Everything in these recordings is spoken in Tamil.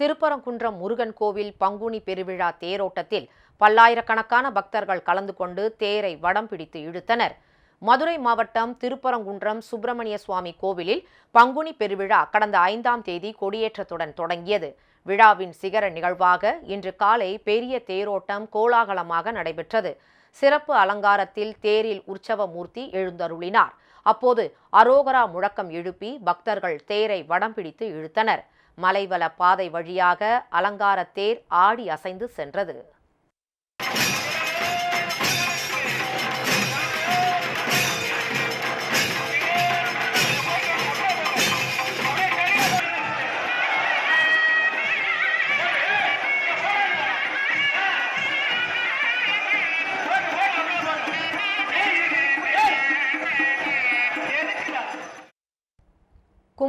திருப்பரங்குன்றம் முருகன் கோவில் பங்குனி பெருவிழா தேரோட்டத்தில் பல்லாயிரக்கணக்கான பக்தர்கள் கலந்து கொண்டு தேரை வடம் பிடித்து இழுத்தனர். மதுரை மாவட்டம் திருப்பரங்குன்றம் சுப்பிரமணிய சுவாமி கோவிலில் பங்குனி பெருவிழா கடந்த ஐந்தாம் தேதி கொடியேற்றத்துடன் தொடங்கியது. விழாவின் சிகர நிகழ்வாக இன்று காலை பெரிய தேரோட்டம் கோலாகலமாக நடைபெற்றது. சிறப்பு அலங்காரத்தில் தேரில் உற்சவ மூர்த்தி எழுந்தருளினார். அப்போது அரோகரா முழக்கம் எழுப்பி பக்தர்கள் தேரை வடம் பிடித்து இழுத்தனர். மலைவல பாதை வழியாக அலங்கார தேர் ஆடி அசைந்து சென்றது.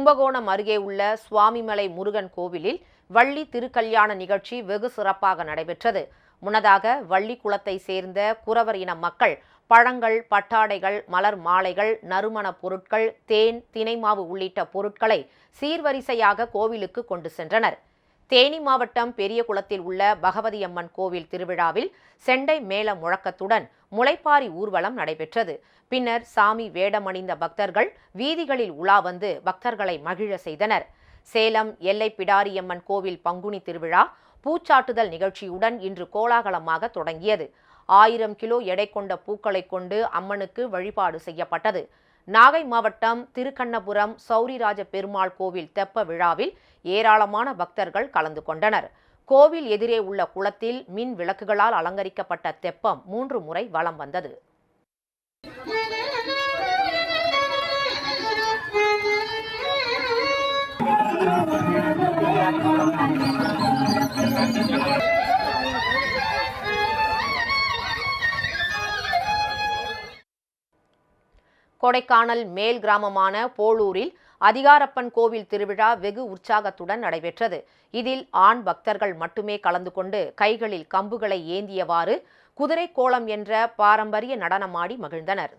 கும்பகோணம் அருகே உள்ள சுவாமிமலை முருகன் கோவிலில் வள்ளி திருக்கல்யாண நிகழ்ச்சி வெகு சிறப்பாக நடைபெற்றது. முன்னதாக வள்ளி குலத்தை சேர்ந்த குறவர் இன மக்கள் பழங்கள் பட்டாடைகள் மலர் மாலைகள் நறுமணப் பொருட்கள் தேன் தினைமாவு உள்ளிட்ட பொருட்களை சீர்வரிசையாக கோவிலுக்கு கொண்டு சென்றனர். தேனி மாவட்டம் பெரியகுளத்தில் உள்ள பகவதி அம்மன் கோவில் திருவிழாவில் செண்டை மேள முழக்கத்துடன் முளைப்பாரி ஊர்வலம் நடைபெற்றது. பின்னர் சாமி வேடமணிந்த பக்தர்கள் வீதிகளில் உலா வந்து பக்தர்களை மகிழ செய்தனர். சேலம் எல்லை பிடாரியம்மன் கோவில் பங்குனி திருவிழா பூச்சாட்டுதல் நிகழ்ச்சியுடன் இன்று கோலாகலமாக தொடங்கியது. ஆயிரம் கிலோ எடை கொண்ட பூக்களை கொண்டு அம்மனுக்கு வழிபாடு செய்யப்பட்டது. நாகை மாவட்டம் திருக்கண்ணபுரம் சௌரிராஜ பெருமாள் கோவில் தெப்ப விழாவில் ஏராளமான பக்தர்கள் கலந்து கொண்டனர். கோவில் எதிரே உள்ள குளத்தில் மின் விளக்குகளால் அலங்கரிக்கப்பட்ட தெப்பம் மூன்று முறை வலம் வந்தது. கொடைக்கானல் மேல் கிராமமான போளூரில் அதிகாரப்பன் கோவில் திருவிழா வெகு உற்சாகத்துடன் நடைபெற்றது. இதில் ஆண் பக்தர்கள் மட்டுமே கலந்து கொண்டு கைகளில் கம்புகளை ஏந்தியவாறு குதிரை கோலம் என்ற பாரம்பரிய நடனமாடி மகிழ்ந்தனர்.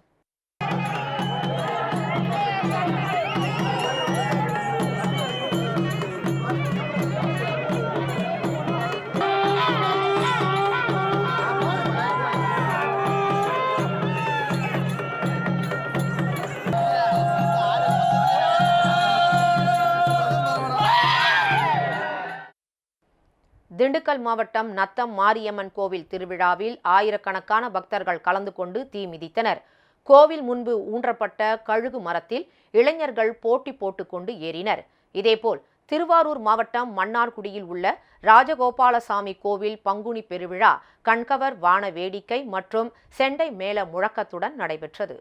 திண்டுக்கல் மாவட்டம் நத்தம் மாரியம்மன் கோவில் திருவிழாவில் ஆயிரக்கணக்கான பக்தர்கள் கலந்து கொண்டு தீ மிதித்தனர். கோவில் முன்பு ஊன்றப்பட்ட கழுகு மரத்தில் இளைஞர்கள் போட்டி போட்டுக்கொண்டு ஏறினர். இதேபோல் திருவாரூர் மாவட்டம் மன்னார்குடியில் உள்ள ராஜகோபாலசாமி கோவில் பங்குனி பெருவிழா கண்கவர் வான வேடிக்கை மற்றும் செண்டை மேள முழக்கத்துடன் நடைபெற்றது.